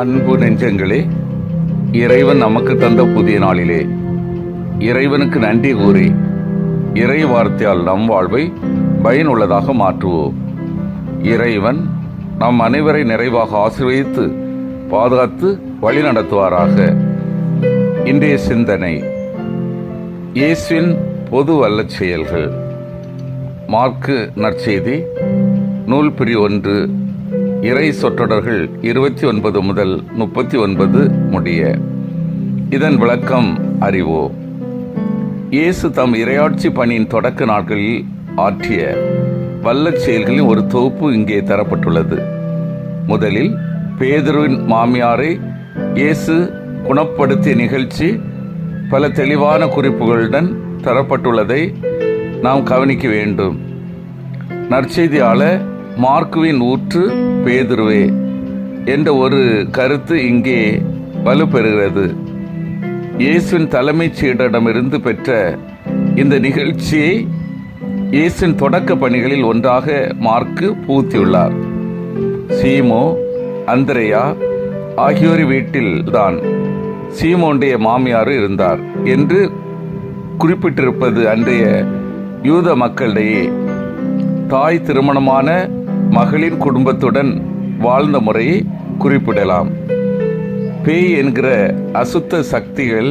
அன்பு நெஞ்சங்களே இறைவன் நமக்கு தந்த புதிய நாளிலே இறைவனுக்கு நன்றி கூறி இறை வார்த்தையால் நம் வாழ்வை பயனுள்ளதாக மாற்றுவோம். இறைவன் நம் அனைவரை நிறைவாக ஆசீர்வதித்து பாதுகாத்து வழி நடத்துவாராக இன்றைய சிந்தனை இயேசுவின் பொது வல்லச் செயல்கள். மார்க்கு நற்செய்தி நூல் பிரி ஒன்று இறை சொற்றொடர்கள் இருபத்தி ஒன்பது முதல் முப்பத்தி ஒன்பது முடிய. இதன் விளக்கம் அறிவோம் இயேசு தம் இரையாட்சி பணியின் தொடக்க நாட்களில் ஆற்றிய வல்லச் செயல்களின் ஒரு தொகுப்பு இங்கே தரப்பட்டுள்ளது. முதலில் பேதுருவின் மாமியாரை இயேசு குணப்படுத்திய நிகழ்ச்சி பல தெளிவான குறிப்புகளுடன் தரப்பட்டுள்ளதை நாம் கவனிக்க வேண்டும். நற்செய்தியாளர் மார்க்குவின் ஊற்று பேதுருவே என்ற ஒரு கருத்து இங்கே வலுப்பெறுகிறது. இயேசுவின் தலைமைச் சீடரிடமிருந்து பெற்ற இந்த நிகழ்ச்சியை இயேசுவின் தொடக்க பணிகளில் ஒன்றாக மார்க்கு பூத்தியுள்ளார் சீமோ அந்திரையா ஆகியோர் வீட்டில்தான் சீமோனுடைய மாமியார் இருந்தார் என்று குறிப்பிட்டிருப்பது அன்றைய யூத மக்களிடையே தாய் திருமணமான மகளின் குடும்பத்துடன் வாழ்ந்த முறையை குறிப்பிடலாம். பேய் என்கிற அசுத்த சக்திகள்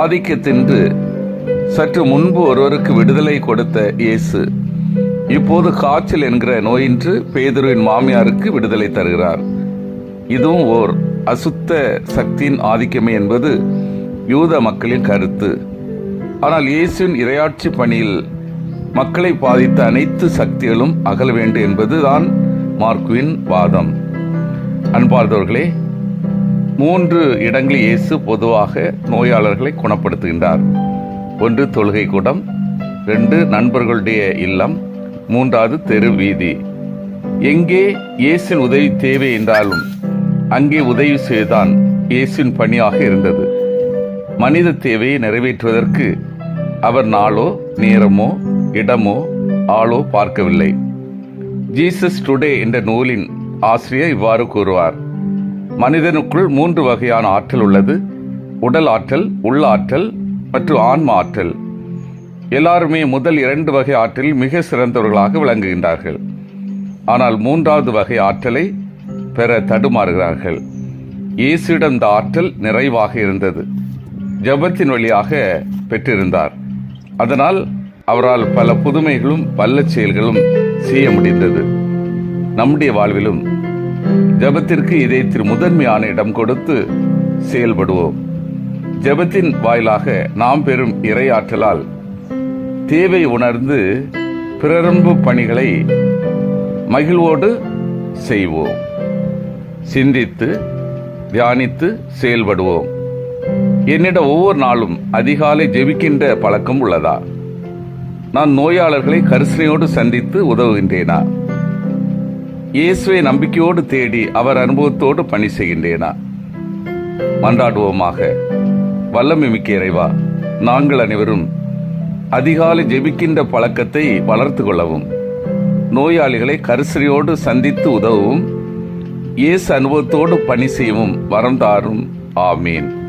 ஆதிக்கத்தின்று சற்று முன்பு ஒருவருக்கு விடுதலை கொடுத்த இயேசு. இப்போது காய்ச்சல் என்கிற நோயின்று பேதுருவின் மாமியாருக்கு விடுதலை தருகிறார். இதுவும் ஓர் அசுத்த சக்தியின் ஆதிக்கமே என்பது யூத மக்களின் கருத்து. ஆனால் இயேசுவின் இரையாட்சி பணியில் மக்களை பாதித்த அனைத்து சக்திகளும் அகல வேண்டும் என்பதுதான் மார்க்குவின் வாதம். அன்பார்ந்தவர்களே மூன்று இடங்களில் இயேசு பொதுவாக நோயாளர்களை குணப்படுத்துகின்றார். ஒன்று தொழுகை கூடம் ரெண்டு நண்பர்களுடைய இல்லம் மூன்றாவது தெரு வீதி. எங்கே இயேசின் உதவி தேவை என்றாலும் அங்கே உதவி செய்தான் இயேசின் பணியாக இருந்தது. மனித தேவையை நிறைவேற்றுவதற்கு அவர் நாளோ நேரமோ இடமோ ஆளோ பார்க்கவில்லை. ஜீசஸ் டுடே என்ற நூலின் ஆசிரியர் இவ்வாறு கூறுவார். மனிதனுக்குள் மூன்று வகையான ஆற்றல் உள்ளது. உடல் ஆற்றல் உள்ள ஆற்றல் மற்றும் ஆன்ம ஆற்றல். எல்லாருமே முதல் இரண்டு வகை ஆற்றலில் மிக சிறந்தவர்களாக விளங்குகின்றார்கள். ஆனால் மூன்றாவது வகை ஆற்றலை பெற தடுமாறுகிறார்கள். இயேசுவிடம் இந்த ஆற்றல் நிறைவாக இருந்தது. ஜபத்தின் வழியாக பெற்றிருந்தார். அதனால் அவரால் பல புதுமைகளும் வல்ல செயல்களும் செய்ய முடிந்தது. நம்முடைய வாழ்விலும் ஜபத்திற்கு இதயத்தில் முதன்மையான இடம் கொடுத்து செயல்படுவோம். ஜபத்தின் வாயிலாக நாம் பெறும் இறையாற்றலால் தேவை உணர்ந்து பிறரம்பு பணிகளை மகிழ்வோடு செய்வோம். சிந்தித்து தியானித்து செயல்படுவோம். என்னிடம் ஒவ்வொரு நாளும் அதிகாலை ஜெபிக்கின்ற பழக்கம் உள்ளதா? நான் நோயாளர்களை கரிசனையோடு சந்தித்து உதவுகின்றேனா? இயேசுவை நம்பிக்கையோடு தேடி அவர் அனுபவத்தோடு பணி செய்கின்றேனா? மன்றாடுவோமாக. வல்லமை மிக்க இறைவா நாங்கள் அனைவரும் அதிகாலை ஜெபிக்கின்ற பழக்கத்தை வளர்த்து கொள்ளவும் நோயாளிகளை கரிசனையோடு சந்தித்து உதவும் இயேசு அனுபவத்தோடு பணி செய்யவும் வரம் தாரும். ஆமீன்.